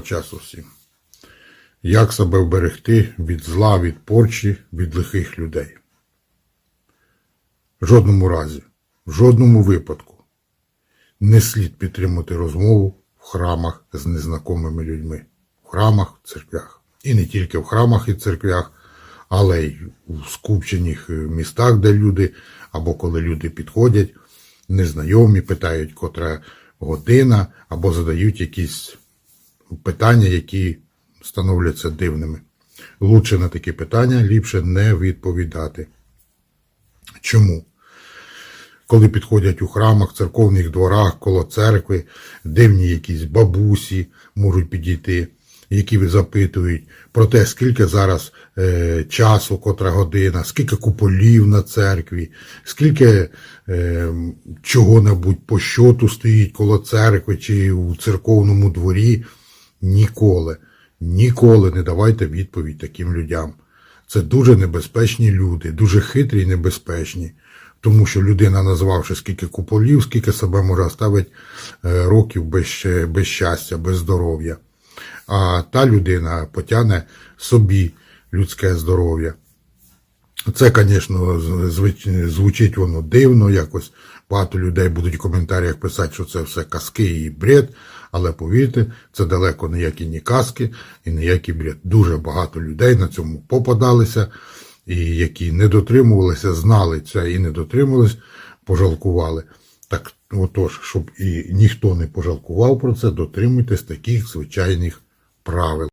Доброго часу всім. Як себе вберегти від зла, від порчі, від лихих людей? В жодному разі, в жодному випадку не слід підтримувати розмову в храмах з незнакомими людьми, в храмах, в церквях. І не тільки в храмах і церквях, але й у скупчених е, містах, де люди, або коли люди підходять, незнайомі, питають, котра година, або задають якісь питання, які становляться дивними. Лучше на такі питання ліпше не відповідати. Чому? Коли підходять у храмах, церковних дворах, коло церкви, дивні якісь бабусі можуть підійти, які запитують про те, скільки зараз е, часу, котра година, скільки куполів на церкві, скільки е, чого-небудь по щоту стоїть коло церкви чи у церковному дворі. Ніколи, ніколи не давайте відповідь таким людям. Це дуже небезпечні люди, дуже хитрі і небезпечні. Тому що людина, назвавши скільки куполів, скільки себе може ставити років без, без щастя, без здоров'я. А та людина потягне собі людське здоров'я. Це, звісно, звучить воно дивно, якось багато людей будуть в коментарях писати, що це все казки і бред, але повірте, це далеко ніякі ні казки і ніякий бред. Дуже багато людей на цьому попадалися, і які не дотримувалися, знали це і не дотримувались, пожалкували. Так отож, щоб і ніхто не пожалкував про це, дотримуйтесь таких звичайних правил.